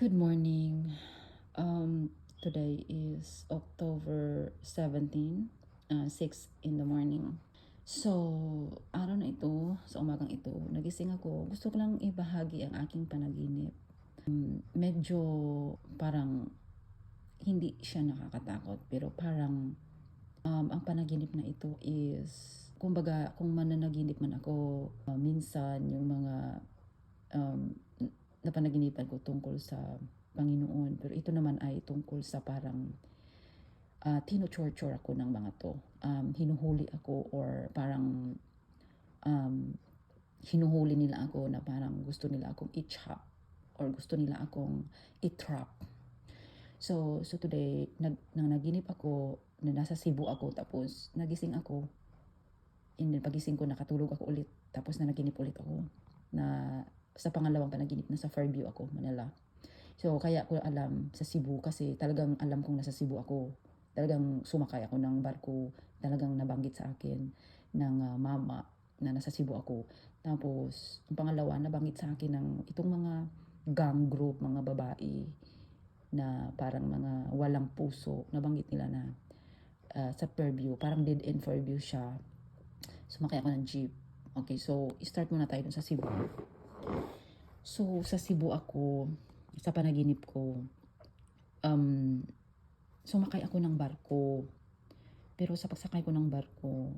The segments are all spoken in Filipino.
Good morning. Um, today is October 17, uh, 6 in the morning. So, araw na ito, sa umagang ito, nagising ako. Gusto ko lang ibahagi ang aking panaginip. Um, medyo parang hindi siya nakakatakot, pero parang um, ang panaginip na ito is, kumbaga, kung mananaginip man ako, uh, minsan yung mga um, napanaginipan ko tungkol sa Panginoon. Pero ito naman ay tungkol sa parang uh, tino-torture ako ng mga to. Um, hinuhuli ako or parang um, hinuhuli nila ako na parang gusto nila akong i-chop or gusto nila akong i-trap. So, so today, nag, nang naginip ako na nasa Cebu ako tapos nagising ako and then pagising ko nakatulog ako ulit tapos na naginip ulit ako na sa pangalawang panaginip na sa Fairview ako, Manila. So, kaya ko alam sa Cebu kasi talagang alam kong nasa Cebu ako. Talagang sumakay ako ng barko, talagang nabanggit sa akin ng uh, mama na nasa Cebu ako. Tapos, ang pangalawa, nabanggit sa akin ng itong mga gang group, mga babae na parang mga walang puso. Nabanggit nila na uh, sa Fairview, parang dead end Fairview siya. Sumakay ako ng jeep. Okay, so start muna tayo dun sa Cebu. So, sa Cebu ako, sa panaginip ko, um, sumakay ako ng barko. Pero sa pagsakay ko ng barko,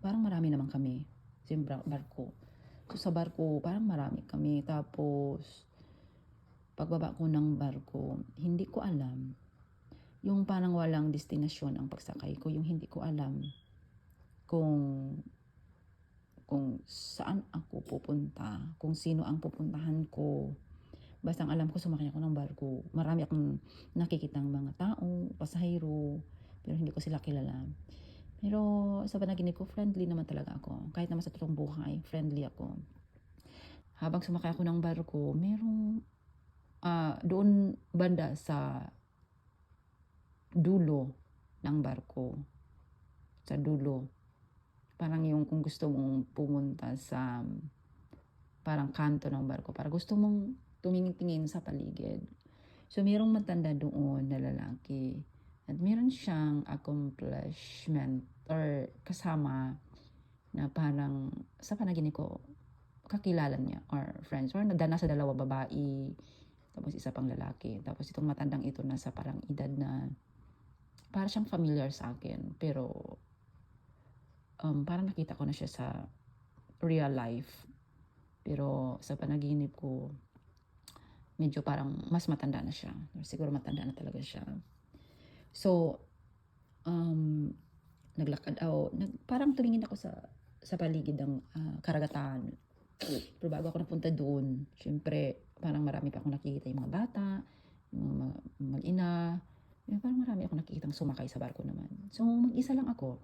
parang marami naman kami sa barko. So, sa barko, parang marami kami. Tapos, pagbaba ko ng barko, hindi ko alam. Yung parang walang destinasyon ang pagsakay ko. Yung hindi ko alam kung kung saan ako pupunta, kung sino ang pupuntahan ko. Basta ang alam ko, sumakay ako ng barko. Marami akong nakikitang mga tao, pasahero, pero hindi ko sila kilala. Pero sa panaginip ko, friendly naman talaga ako. Kahit naman sa totoong buhay, friendly ako. Habang sumakay ako ng barko, merong uh, doon banda sa dulo ng barko. Sa dulo parang yung kung gusto mong pumunta sa parang kanto ng barko, para gusto mong tumingin-tingin sa paligid. So, mayroong matanda doon na lalaki. At meron siyang accomplishment or kasama na parang sa panaginip ko, kakilala niya or friends. Or nagdana sa dalawa babae, tapos isa pang lalaki. Tapos itong matandang ito nasa parang edad na para siyang familiar sa akin. Pero um, parang nakita ko na siya sa real life. Pero sa panaginip ko, medyo parang mas matanda na siya. Siguro matanda na talaga siya. So, um, naglakad ako, nag, parang tumingin ako sa sa paligid ng uh, karagatan. Pero bago ako napunta doon, syempre, parang marami pa akong nakikita yung mga bata, yung mga mag-ina, parang marami akong nakikita sumakay sa barko naman. So, mag-isa lang ako.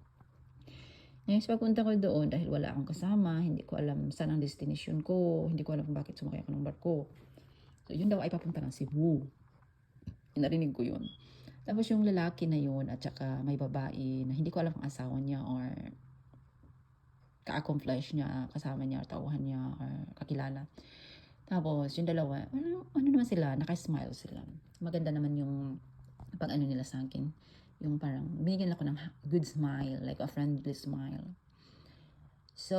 Next, pagpunta ko doon, dahil wala akong kasama, hindi ko alam saan ang destination ko, hindi ko alam kung bakit sumakay ako ng barko. So, yun daw ay papunta ng Cebu. Narinig ko yun. Tapos yung lalaki na yun, at saka may babae na hindi ko alam kung asawa niya or ka-accomplish niya, kasama niya, or tauhan niya, or kakilala. Tapos, yung dalawa, ano, ano naman sila, naka-smile sila. Maganda naman yung pag ano nila sa akin yung parang binigyan ako ng good smile, like a friendly smile. So,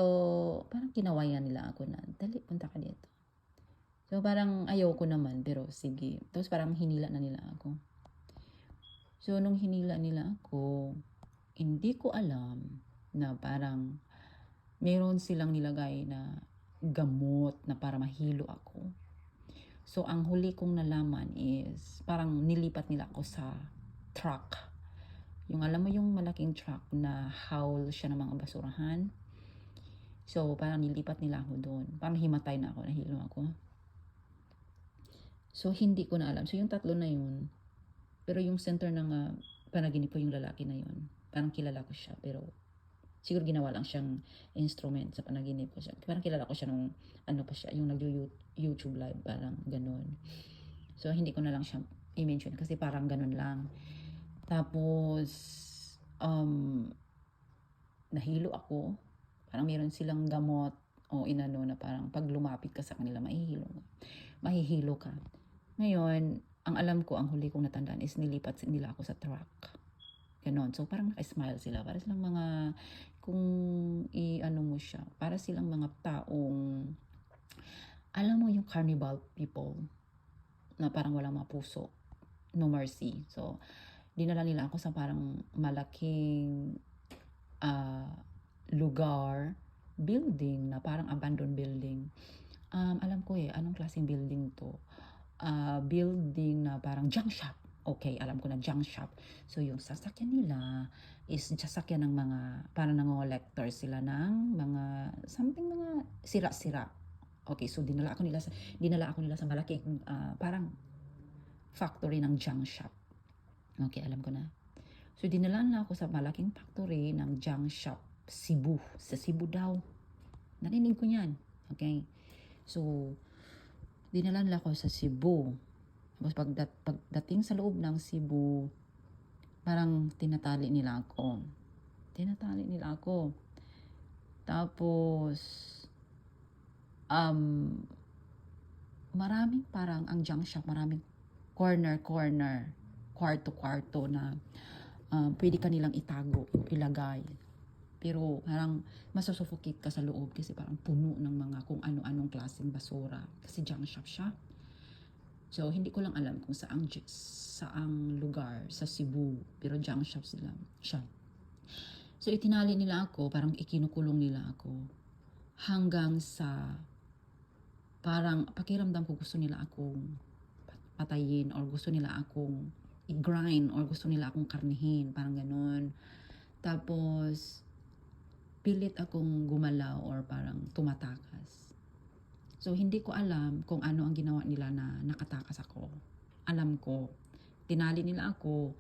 parang kinawayan nila ako na, dali, punta ka dito. So, parang ayaw ko naman, pero sige. Tapos parang hinila na nila ako. So, nung hinila nila ako, hindi ko alam na parang meron silang nilagay na gamot na para mahilo ako. So, ang huli kong nalaman is parang nilipat nila ako sa truck yung alam mo yung malaking truck na howl siya ng mga basurahan. So, parang nilipat nila ako doon. Parang himatay na ako, nahilo ako. So, hindi ko na alam. So, yung tatlo na yun, pero yung center ng uh, panaginip ko yung lalaki na yun. Parang kilala ko siya, pero siguro ginawa lang siyang instrument sa panaginip ko siya. Parang kilala ko siya nung ano pa siya, yung nag-YouTube live, parang ganun. So, hindi ko na lang siya i-mention kasi parang ganun lang. Tapos, um, nahilo ako. Parang meron silang gamot o inano na parang pag lumapit ka sa kanila, mahihilo ka. Mahihilo ka. Ngayon, ang alam ko, ang huli kong natandaan is nilipat nila ako sa truck. Ganon. So, parang naka-smile sila. Para silang mga, kung i-ano mo siya, para silang mga taong, alam mo yung carnival people, na parang walang mga puso. No mercy. So, dinala nila ako sa parang malaking ah, lugar, building na parang abandoned building. Um, alam ko eh, anong klaseng building to? Ah, building na parang junk shop. Okay, alam ko na junk shop. So, yung sasakyan nila is sasakyan ng mga, parang nango-collector sila ng mga, something mga sira-sira. Okay, so dinala ako nila sa, dinala ako nila sa malaking, ah, parang factory ng junk shop. Okay, alam ko na. So, dinala na ako sa malaking factory ng junk shop, Cebu. Sa Cebu daw. Narinig ko yan. Okay. So, dinala nila ako sa Cebu. Tapos pagdat, pagdating sa loob ng Cebu, parang tinatali nila ako. Tinatali nila ako. Tapos, um, maraming parang ang junk shop, maraming corner-corner, kwarto-kwarto na um, pwede ka nilang itago, ilagay. Pero parang masusuffocate ka sa loob kasi parang puno ng mga kung ano-anong klaseng basura. Kasi junk shop siya. So, hindi ko lang alam kung saang, saang lugar sa Cebu. Pero junk shop sila, siya. So, itinali nila ako, parang ikinukulong nila ako. Hanggang sa, parang pakiramdam ko gusto nila akong pat- patayin or gusto nila akong i-grind or gusto nila akong karnihin. Parang ganun. Tapos, pilit akong gumalaw or parang tumatakas. So, hindi ko alam kung ano ang ginawa nila na nakatakas ako. Alam ko, tinali nila ako,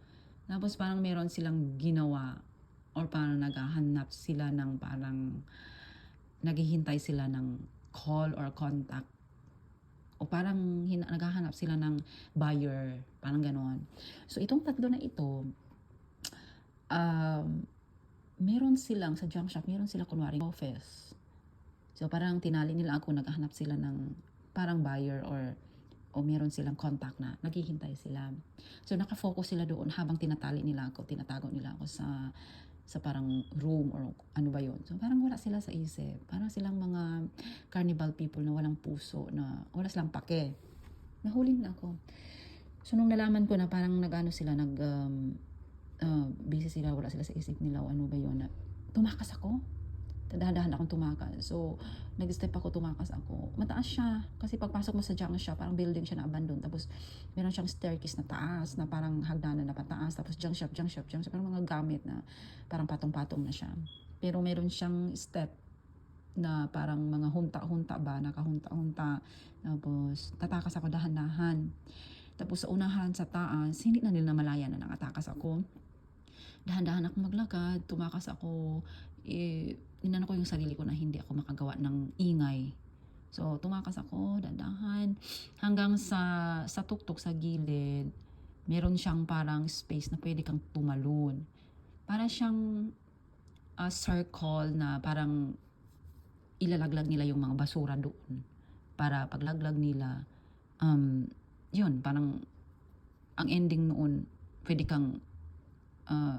tapos parang meron silang ginawa or parang naghahanap sila ng parang naghihintay sila ng call or contact o parang hin- naghahanap sila ng buyer, parang ganon. So, itong tatlo na ito, um, meron silang, sa junk shop, meron sila kunwari office. So, parang tinali nila ako, naghahanap sila ng parang buyer or o meron silang contact na naghihintay sila. So, nakafocus sila doon habang tinatali nila ako, tinatago nila ako sa sa parang room or ano ba yon So, parang wala sila sa isip. Parang silang mga carnival people na walang puso, na wala silang pake. Nahuli na ako. So, nung nalaman ko na parang nag-ano sila, nag, um, uh, busy sila, wala sila sa isip nila o ano ba yun, na tumakas ako. Dahan-dahan akong tumakas. So, nag-step ako, tumakas ako. Mataas siya. Kasi pagpasok mo sa junk shop, parang building siya na abandoned. Tapos, meron siyang staircase na taas, na parang hagdanan na pataas. Tapos, junk shop, junk shop, junk shop. Parang mga gamit na parang patong-patong na siya. Pero meron siyang step na parang mga hunta-hunta ba, nakahunta-hunta. Tapos, tatakas ako dahan-dahan. Tapos, sa unahan sa taas, hindi na nila malaya na nakatakas ako. Dahan-dahan ako maglakad, tumakas ako, eh, inano ko yung sarili ko na hindi ako makagawa ng ingay. So, tumakas ako, dandahan, hanggang sa, sa tuktok sa gilid, meron siyang parang space na pwede kang tumalon. Para siyang a circle na parang ilalaglag nila yung mga basura doon. Para paglaglag nila, um, yun, parang ang ending noon, pwede kang uh,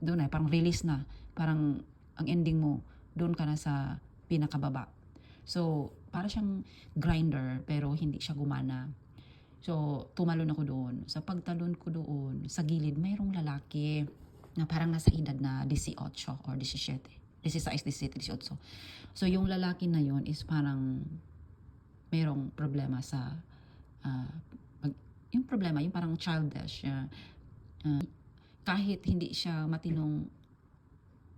doon ay parang release na. Parang ang ending mo, doon ka na sa pinakababa. So, para siyang grinder pero hindi siya gumana. So, tumalon ako doon. Sa pagtalon ko doon, sa gilid, mayroong lalaki na parang nasa edad na 18 or 17. 16, 17, 18. So, yung lalaki na yon is parang mayroong problema sa ah, pag- yung problema, yung parang childish. ah, ah, kahit hindi siya matinong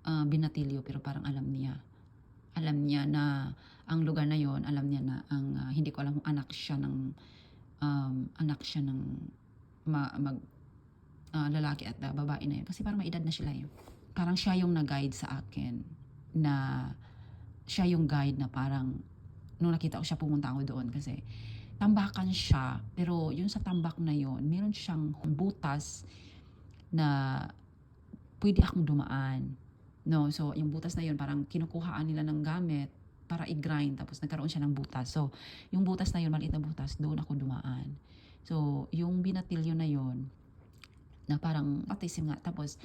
ah, binatilyo pero parang alam niya. Alam niya na ang lugar na yon, alam niya na ang ah, hindi ko alam kung anak siya ng um, anak siya ng ma- mag ah, lalaki at ah, babae na yun. Kasi parang may edad na sila yun. Parang siya yung nag-guide sa akin na siya yung guide na parang nung nakita ko siya pumunta ako doon kasi tambakan siya pero yun sa tambak na yon meron siyang butas na pwede akong dumaan no so yung butas na yun parang kinukuhaan nila ng gamit para i-grind tapos nagkaroon siya ng butas. So, yung butas na yun, maliit na butas, doon ako dumaan. So, yung binatilyo na yun, na parang autism nga, tapos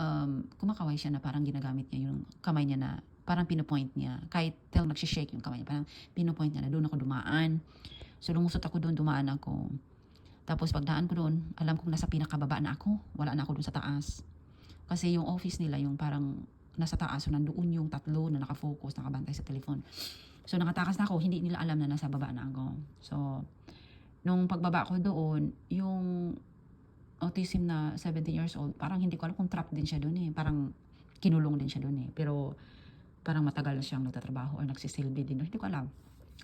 um, kumakaway siya na parang ginagamit niya yung kamay niya na parang pinupoint niya. Kahit tel nagsishake yung kamay niya, parang pinupoint niya na doon ako dumaan. So, lumusot ako doon, dumaan ako. Tapos pagdaan ko doon, alam kong nasa pinakababa na ako. Wala na ako doon sa taas. Kasi yung office nila, yung parang nasa taas. So, nandoon yung tatlo na nakafocus, nakabantay sa telephone. So, nakatakas na ako. Hindi nila alam na nasa baba na ako. So, nung pagbaba ko doon, yung autism na 17 years old, parang hindi ko alam kung trap din siya doon eh. Parang kinulong din siya doon eh. Pero, parang matagal na siyang nagtatrabaho or nagsisilbi din. Hindi ko alam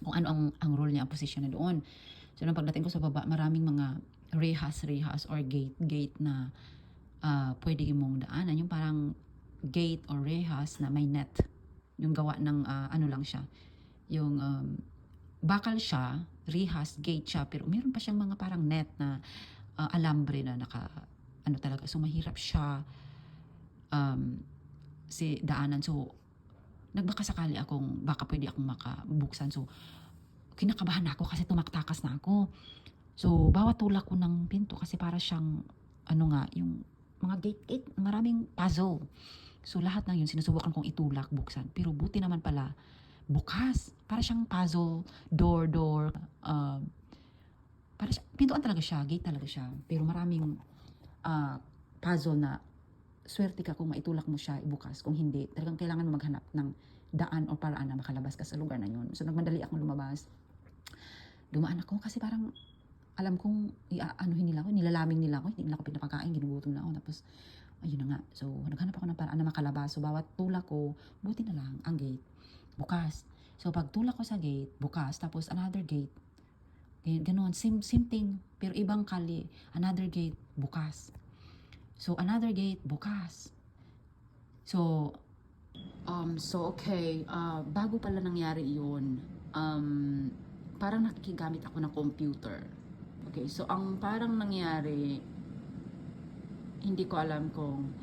kung ano ang, ang role niya, ang position na doon. So, nung pagdating ko sa baba, maraming mga rehas, rehas, or gate, gate na ah pwede mong daanan. Yung parang gate or rehas na may net. Yung gawa ng ah, ano lang siya. Yung um, bakal siya, rehas, gate siya, pero meron pa siyang mga parang net na ah, alambre na naka, ano talaga. So, mahirap siya um, si daanan. So, nagbakasakali akong baka pwede akong makabuksan. So, kinakabahan ako kasi tumaktakas na ako. So, bawat tulak ko ng pinto kasi para siyang, ano nga, yung mga gate-gate, maraming puzzle. So, lahat ng yun, sinusubukan kong itulak, buksan. Pero buti naman pala, bukas. Para siyang puzzle, door, door. Um, para siya, pintuan talaga siya, gate talaga siya. Pero maraming ah, puzzle na swerte ka kung maitulak mo siya bukas. Kung hindi, talagang kailangan mo maghanap ng daan o paraan na makalabas ka sa lugar na yun. So, nagmadali akong lumabas. Dumaan ako kasi parang alam kong i-anuhin nila ako, nilalaming nila ako, hindi nila ako pinapakain, ginugutom na ako. Tapos, ayun na nga. So, naghanap ako ng paraan na makalabas. So, bawat tulak ko, buti na lang, ang gate, bukas. So, pag tulak ko sa gate, bukas. Tapos, another gate, gan- ganon, same, same thing. Pero ibang kali, another gate, bukas. So, another gate, bukas. So, um, so okay, ah, bago pala nangyari yun, um, parang nakikigamit ako ng computer. Okay, so ang parang nangyari, hindi ko alam kung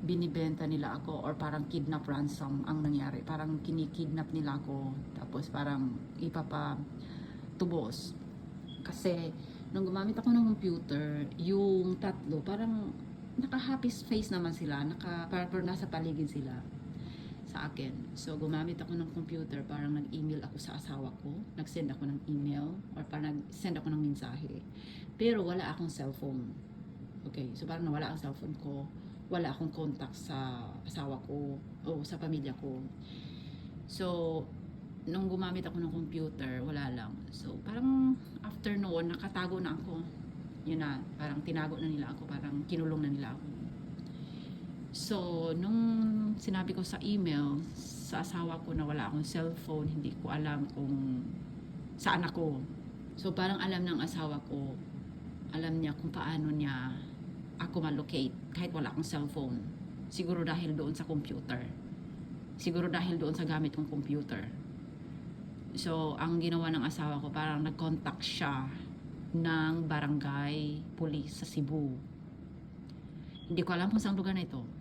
binibenta nila ako or parang kidnap ransom ang nangyari. Parang kinikidnap nila ako tapos parang ipapa tubos. Kasi nung gumamit ako ng computer, yung tatlo parang naka-happy face naman sila, naka parang nasa paligid sila sa akin. So, gumamit ako ng computer, parang nag-email ako sa asawa ko, nag-send ako ng email, or parang nag-send ako ng mensahe. Pero wala akong cellphone. Okay, so parang nawala ang cellphone ko, wala akong contact sa asawa ko o sa pamilya ko. So, nung gumamit ako ng computer, wala lang. So, parang after noon, nakatago na ako. Yun na, parang tinago na nila ako, parang kinulong na nila ako. So, nung sinabi ko sa email sa asawa ko na wala akong cellphone, hindi ko alam kung saan ako. So, parang alam ng asawa ko, alam niya kung paano niya ako malocate kahit wala akong cellphone. Siguro dahil doon sa computer. Siguro dahil doon sa gamit kong computer. So, ang ginawa ng asawa ko, parang nag-contact siya ng barangay police sa Cebu. Hindi ko alam kung saan lugar na ito.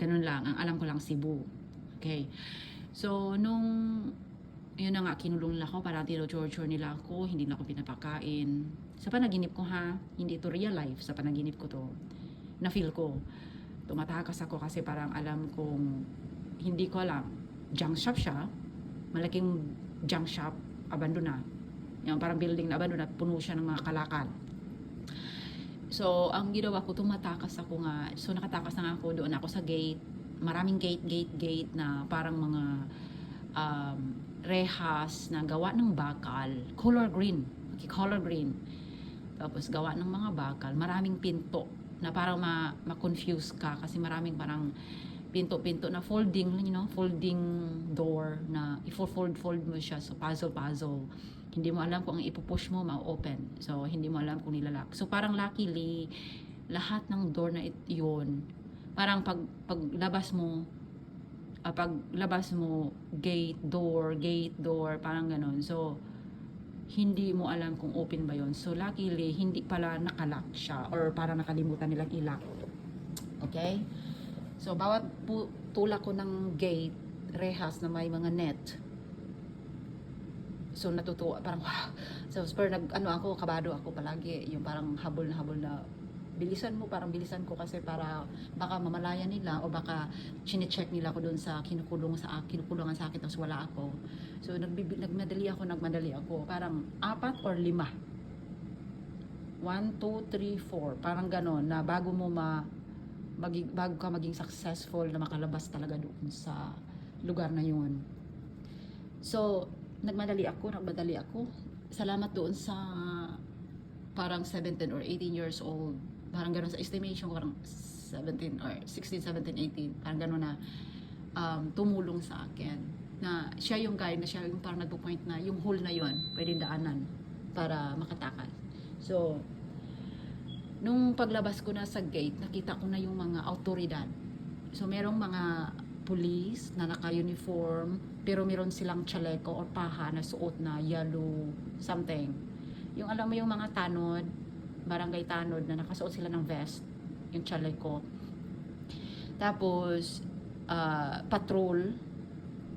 Ganun lang. Ang alam ko lang Cebu. Okay. So, nung yun na nga, kinulong nila ako, parang tino-torture nila ako, hindi na ako pinapakain. Sa panaginip ko ha, hindi ito real life, sa panaginip ko to, na-feel ko. Tumatakas ako kasi parang alam kong, hindi ko alam, junk shop siya, malaking junk shop, abandon na. Yung parang building na abandon na, puno siya ng mga kalakal. So, ang ginawa ko, tumatakas ako nga. So, nakatakas na ako doon ako sa gate. Maraming gate, gate, gate na parang mga um, rehas na gawa ng bakal. Color green. Okay, color green. Tapos gawa ng mga bakal. Maraming pinto na parang ma- ma-confuse ka kasi maraming parang pinto-pinto na folding, you know, folding door na i-fold-fold mo siya. So, puzzle-puzzle hindi mo alam kung ang ipupush mo ma-open. So, hindi mo alam kung nilalak. So, parang luckily, lahat ng door na it, yun, parang pag, paglabas mo, ah, paglabas mo, gate, door, gate, door, parang ganun. So, hindi mo alam kung open ba yon So, luckily, hindi pala nakalock siya or parang nakalimutan nilang ilock. Okay? So, bawat tulak ko ng gate, rehas na may mga net, So natutuwa parang wow. So super nag ano ako kabado ako palagi yung parang habol na habol na bilisan mo parang bilisan ko kasi para baka mamalaya nila o baka chine-check nila ako doon sa kinukulong sa kinukulungan sa akin tapos wala ako. So nagbibi, nagmadali ako, nagmadali ako. Parang apat or lima. One, two, three, four. Parang ganon na bago mo ma maging, bago ka maging successful na makalabas talaga doon sa lugar na yun. So, nagmadali ako, nagmadali ako. Salamat doon sa parang 17 or 18 years old. Parang gano'n sa estimation ko, parang 17 or 16, 17, 18. Parang gano'n na um, tumulong sa akin. Na siya yung guy na siya yung parang nagpo-point na yung hole na yon pwede daanan para makatakas. So, nung paglabas ko na sa gate, nakita ko na yung mga autoridad. So, merong mga police na naka-uniform, pero meron silang chaleco or paha na suot na yellow something. Yung alam mo yung mga tanod, barangay tanod na nakasuot sila ng vest, yung chaleco. Tapos, ah, patrol,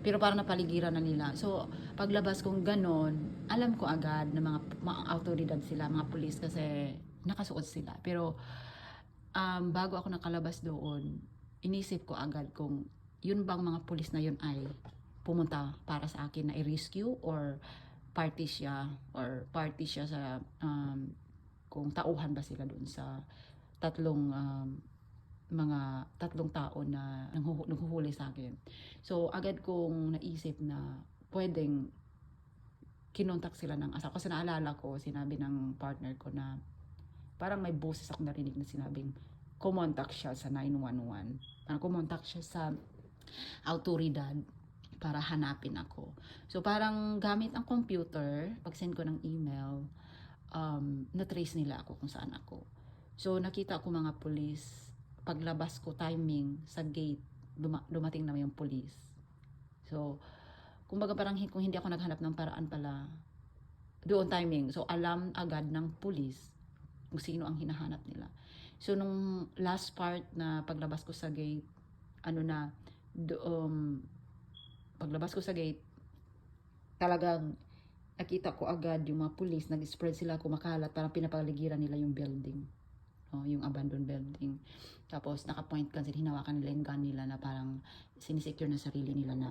pero parang napaligiran na nila. So, paglabas kong ganon, alam ko agad na mga, mga autoridad sila, mga police kasi nakasuot sila. Pero, um, bago ako nakalabas doon, inisip ko agad kung yun bang mga pulis na yun ay pumunta para sa akin na i-rescue or party siya or party siya sa um, kung tauhan ba sila doon sa tatlong um, mga tatlong tao na nanghuhu- nanghuhuli sa akin. So agad kong naisip na pwedeng kinontak sila ng asawa. Kasi naalala ko, sinabi ng partner ko na parang may boses ako narinig na sinabing kumontak siya sa 911. Parang kumontak siya sa autoridad para hanapin ako. So parang gamit ang computer, pag send ko ng email, um, na-trace nila ako kung saan ako. So nakita ko mga police, paglabas ko timing sa gate, duma- dumating na yung police. So, kumbaga parang kung hindi ako naghanap ng paraan pala, doon timing. So, alam agad ng police kung sino ang hinahanap nila. So, nung last part na paglabas ko sa gate, ano na, do, um, paglabas ko sa gate, talagang nakita ko agad yung mga police, nag-spread sila kumakalat, parang pinapaligiran nila yung building. No, yung abandoned building. Tapos naka-point kan sila, hinawakan nila yung gun nila na parang sinisecure na sarili nila na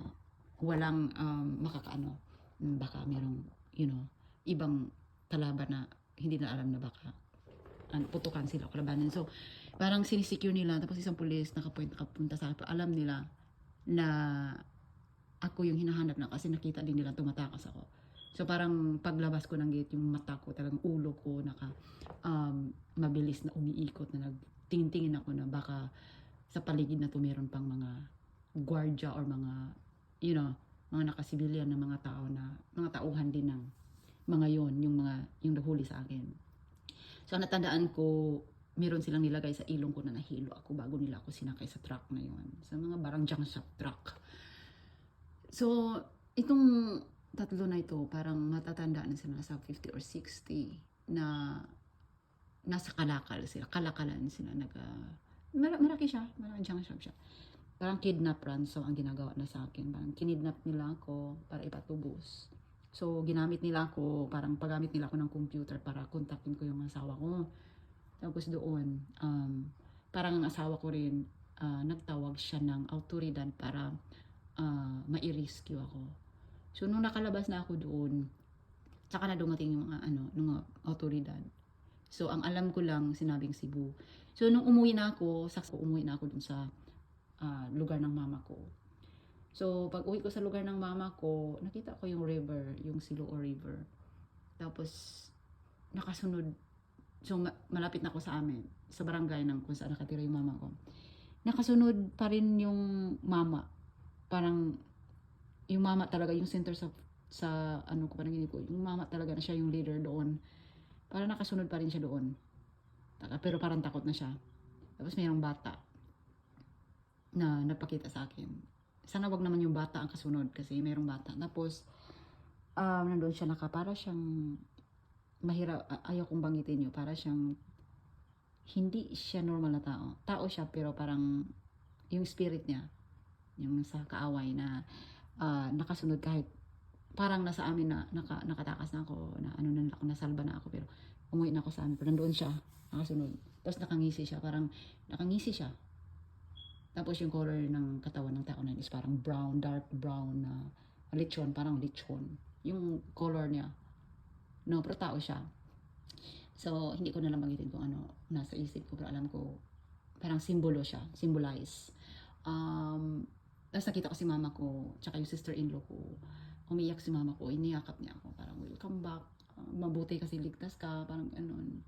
walang um, makakaano. Baka merong, you know, ibang kalaban na hindi na alam na baka an, putukan sila o kalabanan. So, parang sinisecure nila. Tapos isang pulis naka-point, nakapunta sa akin. Alam nila na ako yung hinahanap na kasi nakita din nila tumatakas ako. So parang paglabas ko ng gate, yung mata ko, talagang ulo ko, naka, um, mabilis na umiikot na nagtingin-tingin ako na baka sa paligid na to meron pang mga gwardya or mga, you know, mga nakasibilyan na mga tao na, mga tauhan din ng mga yon yung mga, yung nahuli sa akin. So natandaan ko, meron silang nilagay sa ilong ko na nahilo ako bago nila ako sinakay sa truck na yon Sa mga barang junk shop truck. So, itong tatlo na ito, parang matatanda na sila sa 50 or 60 na nasa kalakal sila. Kalakalan sila. Nag, uh, mar- maraki siya. Maraki junk shop siya. Parang kidnap ransom ang ginagawa na sa akin. Parang kinidnap nila ako para ipatubos. So, ginamit nila ako, parang paggamit nila ako ng computer para kontakin ko yung asawa ko. Tapos doon, um, parang ang asawa ko rin, ah, nagtawag siya ng autoridad para ah, mai-rescue ako. So, nung nakalabas na ako doon, tsaka na dumating yung mga, ano, ng mga autoridad. So, ang alam ko lang, sinabing Cebu. So, nung umuwi na ako, sakso umuwi na ako dun sa ah, lugar ng mama ko. So, pag uwi ko sa lugar ng mama ko, nakita ko yung river, yung Siluo River. Tapos, nakasunod. So, ma- malapit na ako sa amin, sa barangay ng kung saan nakatira yung mama ko. Nakasunod pa rin yung mama. Parang, yung mama talaga, yung center sa, sa ano ko, parang ko, yung mama talaga na siya yung leader doon. Parang nakasunod pa rin siya doon. Pero parang takot na siya. Tapos mayroong bata na napakita sa akin. Sana wag naman yung bata ang kasunod kasi mayroong bata. Tapos, um, nandun siya naka, para siyang mahirap, ayaw kong banggitin yun, para siyang hindi siya normal na tao. Tao siya pero parang yung spirit niya, yung sa kaaway na ah, nakasunod kahit parang nasa amin na naka, nakatakas na ako na ano na ako nasalba na ako pero umuwi na ako sa amin pero nandoon siya nakasunod tapos nakangisi siya parang nakangisi siya tapos yung color ng katawan ng tao na is parang brown dark brown na lechon parang lechon. Yung color niya no pero tao siya. So hindi ko na lang banggitin kung ano nasa isip ko pero alam ko parang simbolo siya symbolize. Um tapos nakita ko si mama ko tsaka yung sister-in-law ko. Umiyak si mama ko, iniyakap niya ako, parang welcome back, Ah, mabuti kasi ligtas ka, parang ganun.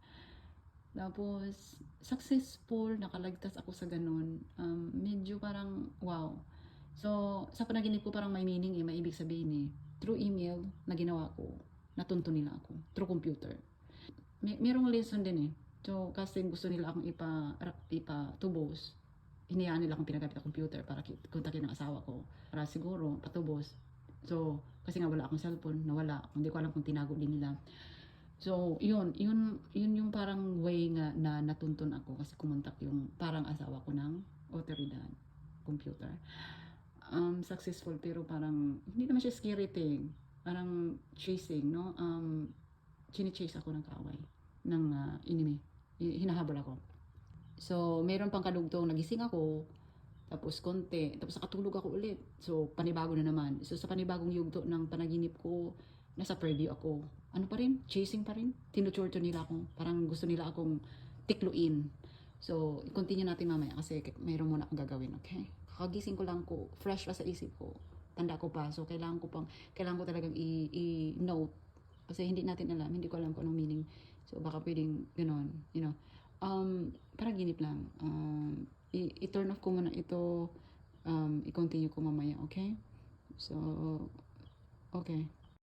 Tapos, successful, nakalagtas ako sa ganun. Um, medyo parang, wow. So, sa panaginip ko parang may meaning eh, may ibig sabihin eh. Through email na ginawa ko, natunto nila ako. Through computer. May, merong lesson din eh. So, kasi gusto nila akong ipa, ipa tubos, hinayaan nila akong pinagamit ang computer para ki- kontakin ng asawa ko. Para siguro, patubos. So, kasi nga wala akong cellphone, nawala. Hindi ko alam kung tinago din nila. So, yun, yun, yun yung parang way nga na natuntun ako kasi kumontak yung parang asawa ko ng otoridad, computer. Um, successful pero parang, hindi naman siya scary thing. Parang chasing, no? Um, chine-chase ako ng kaaway, ng ah, enemy. Hi- Hinahabol ako. So, meron pang kadugtong, nagising ako, tapos konti, tapos nakatulog ako ulit. So, panibago na naman. So, sa panibagong yugto ng panaginip ko, nasa preview ako. Ano pa rin? Chasing pa rin. Tinuturto nila ako. Parang gusto nila akong tikluin. So, continue natin mamaya kasi mayroon muna akong gagawin, okay? Kakagising ko lang ko, fresh pa sa isip ko. Tanda ko pa. So, kailangan ko pang, kailangan ko talagang i-note. Kasi hindi natin alam, hindi ko alam kung anong meaning. So, baka pwedeng, ganon, you know. Um, parang ginip lang. Um, i-turn off ko muna ito. Um, i-continue ko mamaya, okay? So, okay.